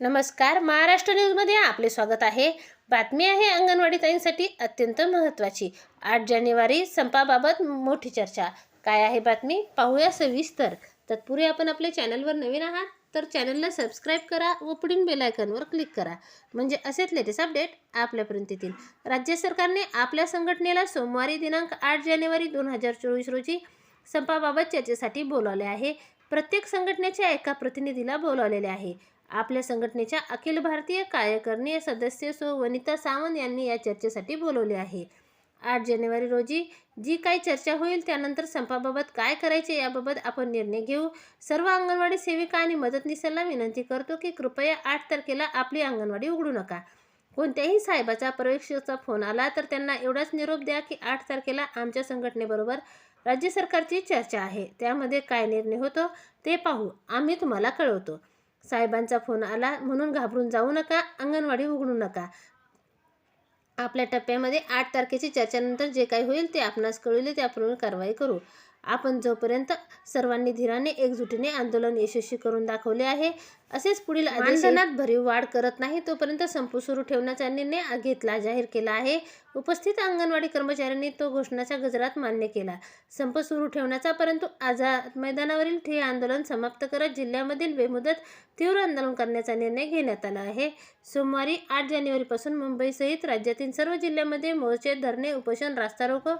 नमस्कार महाराष्ट्र न्यूजमध्ये आपले स्वागत आहे. बातमी आहे अंगणवाडी ताईंसाठी अत्यंत महत्त्वाची. आठ जानेवारी संपाबाबत मोठी चर्चा. काय आहे बातमी? पाहूया सविस्तर. तत्पूर्वी आपण आपल्या चॅनलवर नवीन आहात तर चॅनलला सबस्क्राईब करा व पुढील बेलायकनवर क्लिक करा. म्हणजे असेच लेटेस्ट अपडेट आपल्यापर्यंत येतील. राज्य सरकारने आपल्या संघटनेला सोमवारी दिनांक आठ जानेवारी दोन हजार चोवीस रोजी संपाबाबत चर्चेसाठी बोलावले आहे. प्रत्येक संघटनेच्या एका प्रतिनिधीला बोलावलेले आहे. आपल्या संघटनेच्या अखिल भारतीय कार्यकारिणी सदस्य सो वनिता सावंत यांनी या चर्चेसाठी बोलवले आहे. आठ जानेवारी रोजी जी काही चर्चा होईल त्यानंतर संपाबाबत काय करायचे याबाबत आपण निर्णय घेऊ. सर्व अंगणवाडी सेविका आणि मदतनीसांना विनंती करतो की कृपया आठ तारखेला आपली अंगणवाडी उघडू नका. कोणत्याही साहेबाचा प्रवेशाचा फोन आला तर त्यांना एवढाच निरोप द्या की आठ तारखेला आमच्या संघटनेबरोबर राज्य सरकारची चर्चा आहे. त्यामध्ये काय निर्णय होतो ते पाहू. आम्ही तुम्हाला कळवतो. साहेबांचा फोन आला म्हणून घाबरून जाऊ नका अंगणवाडी उघडू नका. आपल्या टप्प्यामध्ये आठ तारखेची चर्चेनंतर जे काही होईल ते आपणास कळवले त्याप्रमाणे कारवाई करू. आपण जोपर्यंत सर्वांनी धीराने एकजुटीने आंदोलन यशस्वी करून दाखवले आहे असेच पुढील आंदोलनात भरीव वाढ करत नाही तोपर्यंत संप सुरू ठेवण्याचा निर्णय घेतला जाहीर केला आहे. उपस्थित अंगणवाडी कर्मचाऱ्यांनी तो घोषणाच्या गजरात मान्य केला. संप सुरू ठेवण्याचा परंतु आझाद मैदानावरील ठिय्या आंदोलन समाप्त करत जिल्ह्यामधील बेमुदत तीव्र आंदोलन करण्याचा निर्णय घेण्यात आला आहे. सोमवारी आठ जानेवारीपासून मुंबईसहित राज्यातील सर्व जिल्ह्यांमध्ये मोर्चे धरणे उपोषण रास्ता रोको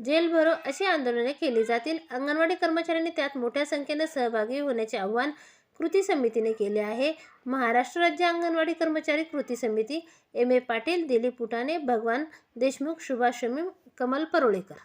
जेल भरो अशी आंदोलने केली जातील. अंगणवाडी कर्मचाऱ्यांनी त्यात मोठ्या संख्येने सहभागी होण्याचे आव्हान कृती समितीने केले आहे. महाराष्ट्र राज्य अंगणवाडी कर्मचारी कृती समिती एम ए पाटील दिलीप पुटाणे भगवान देशमुख सुभाष शमी कमल परोळेकर.